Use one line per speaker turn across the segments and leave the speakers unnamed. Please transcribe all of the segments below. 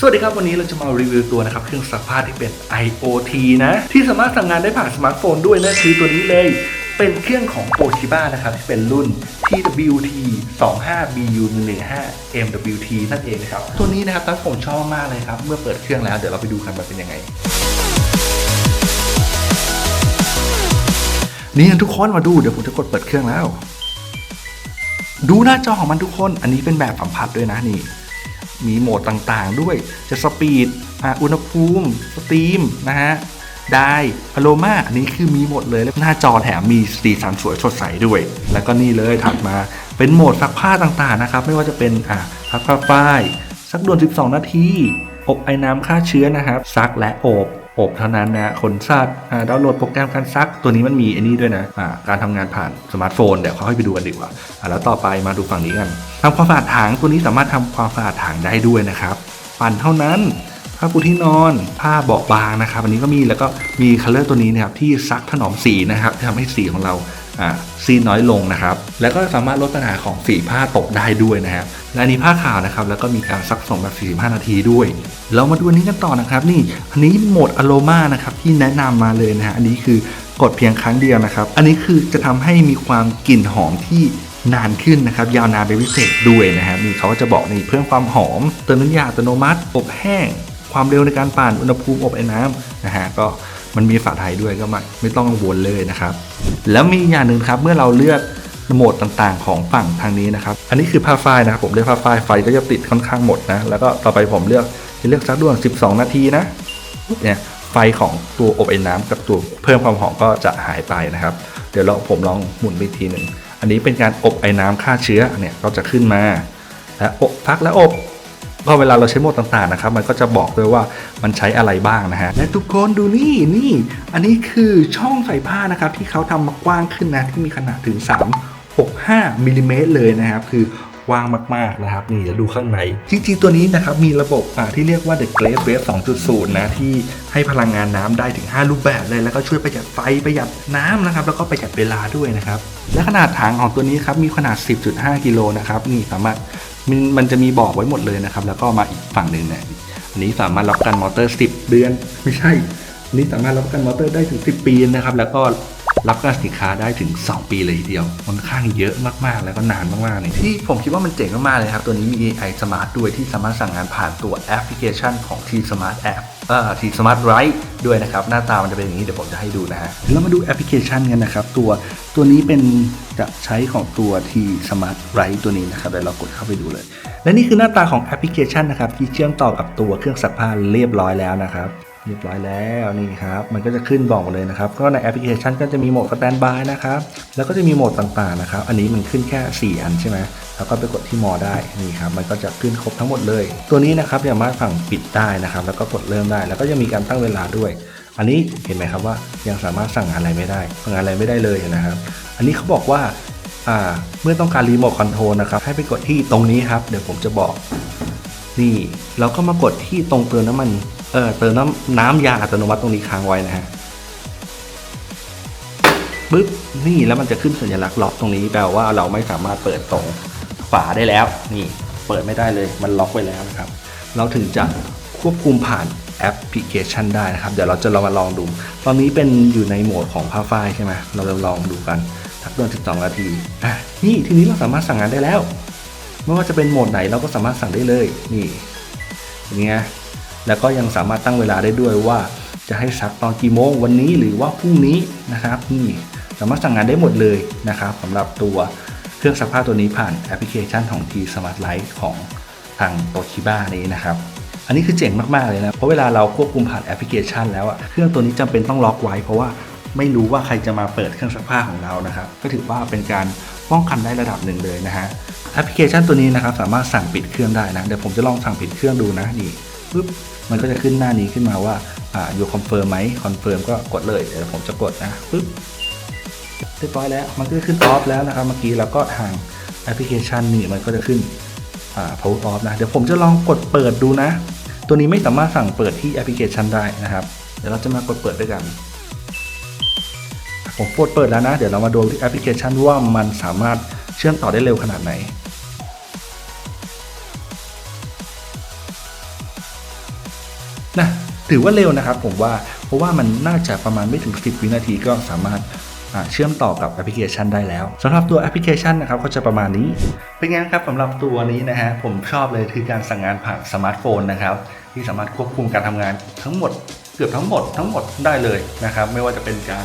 สวัสดีครับ วันนี้เราจะมารีวิวตัวนะครับเครื่องซักผ้าที่เป็น IoT นะ ที่สามารถสั่งงานได้ผ่านสมาร์ทโฟนด้วยนะคือตัวนี้เลยเป็นเครื่องของ Toshiba นะครับที่เป็นรุ่น TWT 25BU 115 MWT นั่นเองนะครับ ตัวนี้นะครับตั้งผมชอบมากเลยครับ เมื่อเปิดเครื่องแล้วเดี๋ยวเราไปดูกันมันเป็นยังไง นี่ทุกคนมาดูเดี๋ยวผมจะกดเปิดเครื่องแล้ว ดูหน้าจอของมันทุกคน อันนี้เป็นแบบสัมผัสด้วยนะนี่ มีโหมดต่างๆ ด้วยจะสปีดอุณหภูมิ สตรีม นะฮะได้พาโลมาอันนี้คือมีหมดเลยแล้วหน้าจอแถมมีสีสันสวยสดใสด้วย แล้วก็นี่เลยถัดมาเป็นโหมดซักผ้าต่างๆนะครับ ไม่ว่าจะเป็นอะซักผ้าฝ้ายซักด่วน 12 นาทีอบไอ้น้ำฆ่าเชื้อนะครับซักและอบ อบเท่านั้นนะขนสัตว์อ่าดาวน์โหลดโปรแกรมการซัก ตัวนี้มันมีอันนี้ด้วยนะอ่าการทำงานผ่านสมาร์ทโฟนเดี๋ยวเขาให้ไปดูกันดีกว่าอ่าแล้วต่อไปมาดูฝั่งนี้กันทำความสะอาดถังตัวนี้สามารถทำความสะอาดถังได้ด้วยนะครับ ปั่นเท่านั้นผ้าปูที่นอนผ้าเบาะบางนะครับ อันนี้ก็มีแล้วก็มีคัลเลอร์ตัวนี้นะครับที่ซักถนอมสีนะครับทำให้สีของเรา ซีดน้อยลงนะครับ แล้วก็สามารถลดปัญหาของสีผ้าตกได้ด้วยนะครับและอันนี้ผ้าขาวนะครับ แล้วก็มีการซักส่งแบบ 45 นาทีด้วย เรามาดูอันนี้กันต่อนะครับ นี่อันนี้โหมดอโ o มานะครับที่แนะนำมาเลยนะฮะอันนี้คือกดเพียงครั้งเดียวนะครับ อันนี้คือจะทำให้มีความกลิ่นหอมที่นานขึ้นนะครับ ยาวนานเป็นพิเศษด้วยนะครับนี่เขาก็จะบอกนี่เพิ่มความหอมเติมน้ำยาอัตโนมัติอบแห้ง ความเร็วในการปั่นอุณหภูมิอบไอ้น้ำนะฮะก็ มันมีฝาไทยด้วยก็ไม่ไม่ต้องกังวลเลยนะครับ แล้วมีอย่างหนึ่งครับเมื่อเราเลือกโหมดต่างๆ ของฝั่งทางนี้นะครับ อันนี้คือผ้าฝ้ายนะครับผมเลือกผ้าฝ้ายไฟก็จะติดค่อนข้างหมดนะ แล้วก็ต่อไปผมเลือกจะเลือกซักด่วน 12 นาทีนะเนี่ยไฟของตัวอบไอ้น้ำกับตัวเพิ่มความหอมก็จะหายไปนะครับ เดี๋ยวเราผมลองหมุนไปทีหนึ่งอันนี้เป็นการอบไอ้น้ำฆ่าเชื้อเนี่ยก็จะขึ้นมา และอบพักและอบ พอเวลาเราใช้โหมดต่างๆนะครับ มันก็จะบอกด้วยว่ามันใช้อะไรบ้างนะฮะ และทุกคนดูนี่นี่ อันนี้คือช่องใส่ผ้านะครับ ที่เขาทำมากว้างขึ้นนะ ที่มีขนาดถึง 365มิลลิเมตรเลยนะครับ คือกว้างมากๆนะครับ นี่จะดูข้างใน จริงๆ ตัวนี้นะครับ มีระบบอ่าที่เรียกว่า The Great Wave 2.0 นะ ที่ให้พลังงานน้ำได้ถึง 5 รูปแบบเลย แล้วก็ช่วยประหยัดไฟประหยัดน้ำนะครับ แล้วก็ประหยัดเวลาด้วยนะครับ และขนาดถังของตัวนี้ครับ มีขนาด 10.5 กิโลนะครับ นี่สามารถ มันมันจะมีบอกไว้หมดเลยนะครับ แล้วก็มาอีกฝั่งหนึ่งเนี่ยอันนี้สามารถรับกันมอเตอร์ 10 เดือน ไม่ใช่อันนี้สามารถรับกันมอเตอร์ได้ถึง 10 ปีนะครับ แล้วก็ รับการสินค้าได้ถึง 2 ปีเลยทีเดียวค่อนข้างเยอะมากๆ แล้วก็นานมากๆเลยที่ผมคิดว่ามันเจ๋งมากๆเลยครับ ตัวนี้มี AI Smart ด้วยที่สามารถสั่งงานผ่านตัวแอปพลิเคชันของ T Smart App เอ่อ T Smart Right ด้วยนะครับ หน้าตามันจะเป็นอย่างนี้เดี๋ยวผมจะให้ดูนะฮะแล้วมาดูแอปพลิเคชันกันนะครับ ตัวตัวนี้เป็นจะใช้ของตัว T Smart Right ตัวนี้นะครับเดี๋ยวเรากดเข้าไปดูเลย และนี่คือหน้าตาของแอปพลิเคชันนะครับที่เชื่อมต่อกับตัวเครื่องซักผ้าเรียบร้อยแล้วนะครับ เรียบร้อยแล้วนี่ครับ มันก็จะขึ้นบอกเลยนะครับ ก็ในแอปพลิเคชันก็จะมีโหมดสแตนบายนะครับ แล้วก็จะมีโหมดต่างๆนะครับ อันนี้มันขึ้นแค่ 4 อันใช่ไหมแล้วก็ไปกดที่มอได้นี่ครับ มันก็จะขึ้นครบทั้งหมดเลย ตัวนี้นะครับสามารถฝั่งปิดได้นะครับ แล้วก็กดเริ่มได้ แล้วก็ยังมีการตั้งเวลาด้วย อันนี้เห็นไหมครับว่ายังสามารถสั่งอะไรไม่ได้สั่งอะไรไม่ได้เลยนะครับ อันนี้เขาบอกว่าอ่าเมื่อต้องการรีโมทคอนโทรลนะครับ ให้ไปกดที่ตรงนี้ครับ เดี๋ยวผมจะบอก นี่ เราก็มากดที่ตรงเติมน้ำมัน เออเติมน้ำน้ำยาอัตโนมัติตรงนี้ค้างไว้นะฮะปึ๊บนี่แล้วมันจะขึ้นสัญลักษณ์ล็อกตรงนี้แปลว่าเราไม่สามารถเปิดตรงฝาได้แล้ว นี่เปิดไม่ได้เลยมันล็อกไว้แล้วนะครับ เราถึงจะควบคุมผ่านแอปพลิเคชันได้นะครับ เดี๋ยวเราจะลองมาลองดู ตอนนี้เป็นอยู่ในโหมดของผ้าฝ้ายใช่ไหมเราจะลองดูกันทักเดือน12 นาทีอะนี่ทีนี้เราสามารถสั่งงานได้แล้ว ไม่ว่าจะเป็นโหมดไหนเราก็สามารถสั่งได้เลย นี่อย่างเงี้ย แล้วก็ยังสามารถตั้งเวลาได้ด้วยว่า จะให้ซักตอนกี่โมงวันนี้หรือว่าพรุ่งนี้นะครับนี่สามารถสั่งงานได้หมดเลยนะครับสำหรับตัวเครื่องซักผ้าตัวนี้ผ่านแอปพลิเคชันของ T Smart Light ของทางโตชิบ้านี้นะครับอันนี้คือเจ๋งมากๆเลยนะ เพราะเวลาเราควบคุมผ่านแอปพลิเคชันแล้วอะเครื่องตัวนี้จำเป็นต้องล็อกไว้ เพราะว่าไม่รู้ว่าใครจะมาเปิดเครื่องซักผ้าของเรานะครับก็ถือว่าเป็นการป้องกันได้ระดับหนึ่งเลยนะฮะแอปพลิเคชันตัวนี้นะครับสามารถสั่งปิดเครื่องได้นะเดี๋ยวผมจะลองสั่งปิดเครื่องดูนะนี่ ปึ๊บมันก็จะขึ้นหน้านี้ขึ้นมาว่าอ่าอยู่คอนเฟิร์มไหมคอนเฟิร์มก็กดเลยเดี๋ยวผมจะกดนะปึ๊บเรียบร้อยแล้ว มันก็ขึ้นออฟแล้วนะครับเมื่อกี้แล้วก็ทางแอปพลิเคชันนี่มันก็จะขึ้นอ่า power off นะเดี๋ยวผมจะลองกดเปิดดูนะ ตัวนี้ไม่สามารถสั่งเปิดที่แอปพลิเคชันได้นะครับ เดี๋ยวเราจะมากดเปิดด้วยกันผมกดเปิดแล้วนะ เดี๋ยวเรามาดูที่แอปพลิเคชันว่ามันสามารถเชื่อมต่อได้เร็วขนาดไหน นะถือว่าเร็วนะครับผมว่าเพราะว่ามันน่าจะประมาณไม่ถึง 10 วินาทีก็สามารถเชื่อมต่อกับแอปพลิเคชันได้แล้วสำหรับตัวแอปพลิเคชันนะครับก็จะประมาณนี้ เป็นไงครับสำหรับตัวนี้นะฮะผมชอบเลยคือการสั่งงานผ่านสมาร์ทโฟนนะครับที่สามารถควบคุมการทำงานทั้งหมดเกือบทั้งหมดทั้งหมดได้เลยนะครับไม่ว่าจะเป็นการ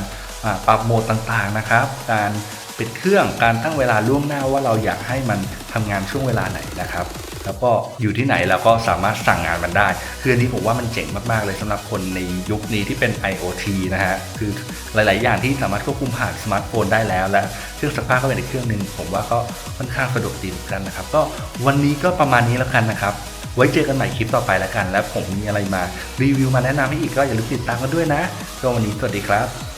ปรับโหมดต่างๆนะครับ การปิดเครื่องการตั้งเวลาล่วงหน้าว่าเราอยากให้มันทำงานช่วงเวลาไหนนะครับ แล้วก็อยู่ที่ไหนเราก็สามารถสั่งงานมันได้ คืออันนี้ผมว่ามันเจ๋งมากๆเลยสำหรับคนในยุคนี้ที่เป็น IoT นะฮะ คือหลาย ๆ อย่างที่สามารถควบคุมผ่านสมาร์ทโฟนได้แล้ว และเครื่องซักผ้าก็เป็นอีกเครื่องหนึ่งผมว่าก็ค่อนข้างสะดวกดีเหมือนกันนะครับ ก็วันนี้ก็ประมาณนี้แล้วกันนะครับ ไว้เจอกันใหม่คลิปต่อไปแล้วกัน และผมมีอะไรมารีวิวมาแนะนำให้อีกก็อย่าลืมติดตามกันด้วยนะก็วันนี้สวัสดีครับ